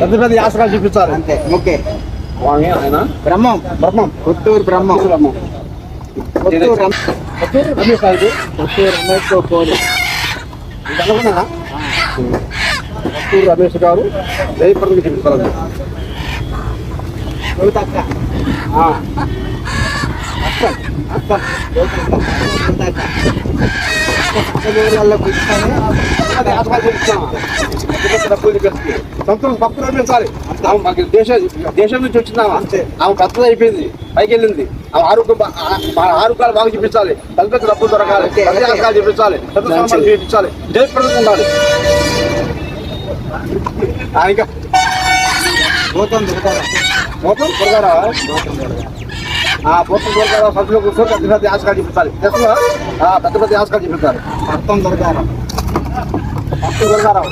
పెద్ద పెద్ద యాసకాలు చూపించాలి. అంతే ఓకే. ఆయన? బ్రహ్మం. బ్రహ్మం. పుత్తూరు బ్రహ్మం. బ్రహ్మం. పుత్తూరు పుత్తూరు రమేష్. పోలి. ఇది పుత్తూరు రమేష్ గారు జయప్రదకి చూపిస్తారు కవితక్క ఆ, అక్క అక్క. కవితక్క ఊళ్ళల్లో కూర్చొని అది పెట్టి సంతోషం పప్పు రమించాలి ఆమె మాకు దేశ దేశం నుంచి వచ్చిందామా అంతే. ఆమె పెద్దది అయిపోయింది పైకి వెళ్ళింది. ఆమె ఆరోగ్యం ఆ ఆరోగ్యాలు బాగా చూపించాలి. పెద్ద డబ్బులు దొరకాలి చూపించాలి పెద్ద చూపించాలి. జయప్రదం ఉండాలి. ఇంకా. గౌతమ్ త్వరగా గౌతమ్ మొత్తం త్వరగా సభ్యులు కూర్చొని పెద్ద పెద్ద యాసకాలు? ఆ పెద్ద పెద్ద యాసకాలు మొత్తం దుర్గారావు দাঁড়াও।